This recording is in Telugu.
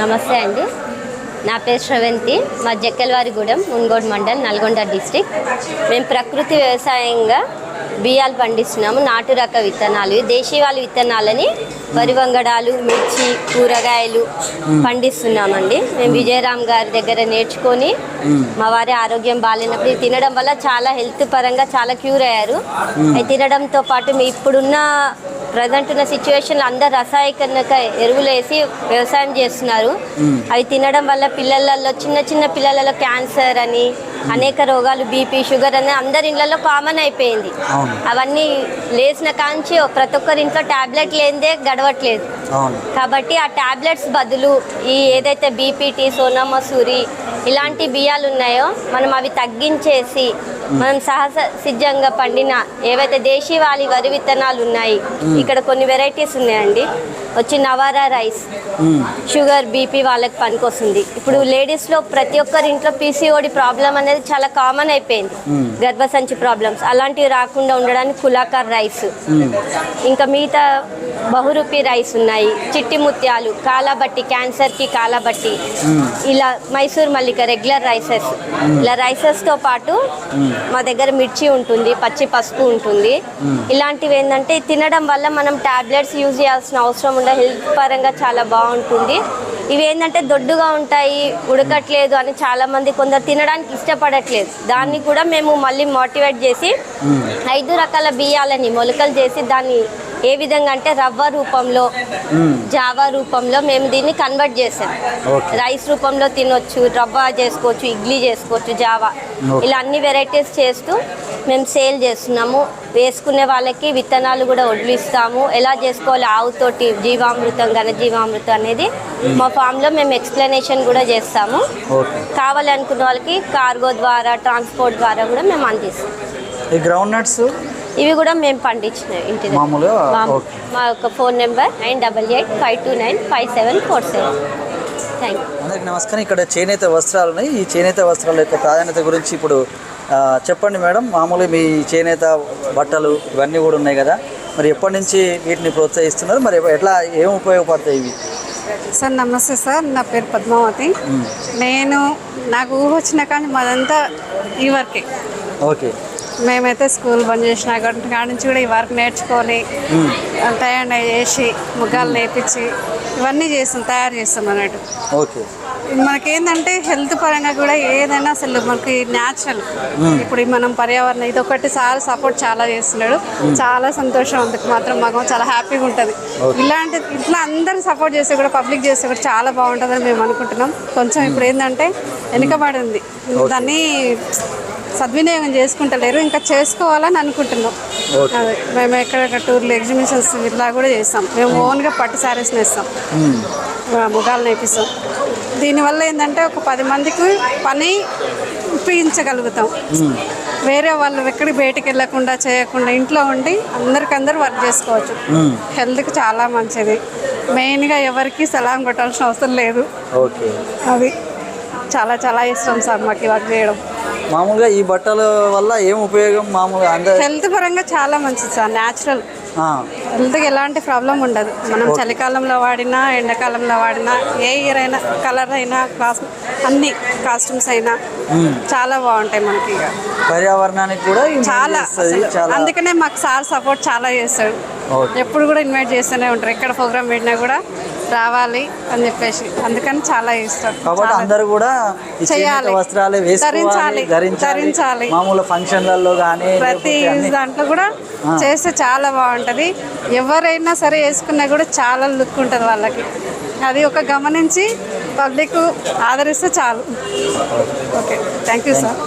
నమస్తే అండి. నా పేరు శ్రవంతి. మా జక్కలవారిగూడెం మున్గోడ్ మండల్ నల్గొండ డిస్టిక్ మేము ప్రకృతి వ్యవసాయంగా బియ్యాలు పండిస్తున్నాము. నాటు రక విత్తనాలు. దేశీవాళి విత్తనాలని వరి వంగడాలు మిర్చి కూరగాయలు పండిస్తున్నామండి. మేము విజయరామ్ గారి దగ్గర నేర్చుకొని మా వారి ఆరోగ్యం బాగాలేనప్పుడు తినడం వల్ల చాలా హెల్త్ పరంగా చాలా క్యూర్ అయ్యారు. అవి తినడంతో పాటు మీ ఇప్పుడున్న ప్రజెంట్ ఉన్న సిచ్యువేషన్లో అందరు రసాయనిక ఎరువులు వేసి వ్యవసాయం చేస్తున్నారు. అవి తినడం వల్ల పిల్లలలో చిన్న చిన్న పిల్లలలో క్యాన్సర్ అని అనేక రోగాలు బీపీ షుగర్ అని అందరి ఇళ్ళలో కామన్ అయిపోయింది. అవును. అవన్నీ లేచిన కాంచి ప్రతి ఒక్కరి ఇంట్లో టాబ్లెట్ లేనిదే గడవట్లేదు. కాబట్టి ఆ టాబ్లెట్స్ బదులు ఈ ఏదైతే బీపీటీ సోనా మసూరి ఇలాంటి బియ్యాలు ఉన్నాయో మనం అవి తగ్గించేసి మనం సహజ సిద్ధంగా పండిన ఏవైతే దేశీవాలి వరి విత్తనాలు ఉన్నాయి ఇక్కడ కొన్ని వెరైటీస్ ఉన్నాయండి. వచ్చి నవారా రైస్ షుగర్ బీపీ వాళ్ళకి పనికొస్తుంది. ఇప్పుడు లేడీస్లో ప్రతి ఒక్కరి ఇంట్లో పీసీఓడి ప్రాబ్లం అనేది చాలా కామన్ అయిపోయింది. గర్భసంచి ప్రాబ్లమ్స్ అలాంటివి రాకుండా ఉండడానికి కులాకర్ రైస్. ఇంకా మిగతా బహురూపి రైస్ ఉన్నాయి. చిట్టి ముత్యాలు కాలాబట్టి క్యాన్సర్కి కాలాబట్టి. ఇలా మైసూర్ మల్లిక రెగ్యులర్ రైసెస్ ఇలా రైసెస్తో పాటు మా దగ్గర మిర్చి ఉంటుంది పచ్చి పసుపు ఉంటుంది. ఇలాంటివి ఏంటంటే తినడం వల్ల మనం టాబ్లెట్స్ యూజ్ చేయాల్సిన అవసరం ఉండదు హెల్త్ పరంగా చాలా బాగుంటుంది. ఇవి ఏంటంటే దొడ్డుగా ఉంటాయి ఉడకట్లేదు అని చాలా మంది కొందరు తినడానికి ఇష్టపడట్లేదు. దాన్ని కూడా మేము మళ్ళీ మోటివేట్ చేసి ఐదు రకాల బియ్యాలని మొలకలు చేసి దాన్ని ఏ విధంగా అంటే రవ్వ రూపంలో జావా రూపంలో మేము దీన్ని కన్వర్ట్ చేసాం. రైస్ రూపంలో తినొచ్చు రవ్వ చేసుకోవచ్చు ఇడ్లీ చేసుకోవచ్చు జావా. ఇలా అన్ని వెరైటీస్ చేస్తూ మేము సేల్ చేస్తున్నాము. వేసుకునే వాళ్ళకి విత్తనాలు కూడా వడ్లిస్తాము ఎలా చేసుకోవాలి? ఆవుతోటి జీవామృతం ఘనజీవామృతం అనేది మా ఫామ్లో మేము ఎక్స్ప్లెనేషన్ కూడా చేస్తాము. ఓకే. కావాలి అనుకున్న వాళ్ళకి కార్గో ద్వారా ట్రాన్స్పోర్ట్ ద్వారా కూడా మేము అందిస్తాం. ఈ గ్రౌండ్ నట్స్ ఇవి కూడా మేము పండించినాయి ఇంటి దగ్గర. మా- యొక్క phone number nine double eight five two nine five seven four seven. Thank you. అందరికి నమస్కారం. ఇక్కడ చేనేత వస్త్రాలు ఉన్నాయి ఈ చేనేత వస్త్రాల యొక్క ప్రాధాన్యత గురించి ఇప్పుడు చెప్పండి మేడం. మామూలుగా మీ చేనేత బట్టలు ఇవన్నీ కూడా ఉన్నాయి కదా. మరి ఎప్పటి నుంచి వీటిని ప్రోత్సహిస్తున్నారు? మరి ఎట్లా ఏం ఉపయోగపడతాయి ఇవి? సార్ నమస్తే సార్. నా పేరు పద్మావతి. నేను నాకు ఊహ వచ్చిన కానీ మాదంతా ఈ వర్కే. ఓకే. మేమైతే స్కూల్ బంద్ చేసిన కాడి నుంచి కూడా ఈ వర్క్ నేర్చుకొని తయారు చేసి ముగ్గాలు నేర్పించి ఇవన్నీ చేస్తాం తయారు చేస్తాం అన్నట్టు. ఓకే. మనకేంటంటే హెల్త్ పరంగా కూడా ఏదైనా అసలు మనకి న్యాచురల్ ఇప్పుడు మనం పర్యావరణం ఇది ఒకటి సార్ సపోర్ట్ చాలా చేస్తున్నాడు. చాలా సంతోషం అందుకు మాత్రం మాకు చాలా హ్యాపీగా ఉంటుంది. ఇలాంటి ఇట్లా అందరూ సపోర్ట్ చేస్తే కూడా పబ్లిక్ చేస్తే కూడా చాలా బాగుంటుందని మేము అనుకుంటున్నాం. కొంచెం ఇప్పుడు ఏంటంటే వెనుకబడి ఉంది దాన్ని సద్వినియోగం చేసుకుంటలేరు ఇంకా చేసుకోవాలని అనుకుంటున్నాం. అదే మేము ఎక్కడెక్కడ టూర్లు ఎగ్జిబిషన్స్ ఇట్లా కూడా చేస్తాం. మేము ఓన్గా పట్టు శారీస్ నేస్తాం. ముగాలు నేపిస్తాం. దీనివల్ల ఏంటంటే ఒక పది మందికి పని ఇప్పించగలుగుతాం. వేరే వాళ్ళు ఎక్కడికి బయటికి వెళ్ళకుండా చేయకుండా ఇంట్లో ఉండి అందరికందరూ వర్క్ చేసుకోవచ్చు. హెల్త్కి చాలా మంచిది. మెయిన్గా ఎవరికి సలాం కొట్టాల్సిన అవసరం లేదు. అది చాలా చాలా ఇష్టం సార్ మాకు వర్క్ చేయడం. మామూలుగా ఈ బట్టల వల్ల ఏం ఉపయోగం? మామూలుగా అందరు హెల్త్ పరంగా చాలా మంచిది సార్ న్యాచురల్ హెల్త్కి ఎలాంటి ప్రాబ్లం ఉండదు. మనం చలికాలంలో వాడినా ఎండాకాలంలో వాడినా ఏ ఇయర్ అయినా కలర్ అయినా క్లాస్ అన్ని కాస్ట్యూమ్స్ అయినా చాలా బాగుంటాయి మనకి ఇక. పర్యావరణానికి కూడా చాలా అందుకనే మాకు సార్ సపోర్ట్ చాలా చేస్తాడు. ఎప్పుడు కూడా ఇన్వైట్ చేస్తూనే ఉంటారు. ఎక్కడ ప్రోగ్రామ్ పెట్టినా కూడా రావాలి అని చెప్పేసి. అందుకని చాలా ఇష్టం. కాబట్టి అందరూ కూడా చేయాలి. వస్త్రాలే ధరించాలి. ధరించాలి. మామూలు ఫంక్షన్లలో కానీ ప్రతి దాంట్లో కూడా చేస్తే చాలా బాగుంటుంది. ఎవరైనా సరే వేసుకున్నా కూడా చాలా లుక్ ఉంటుంది వాళ్ళకి. అది ఒక గమనించి పబ్లిక్ ఆదరిస్తే చాలు. ఓకే. Thank you sir.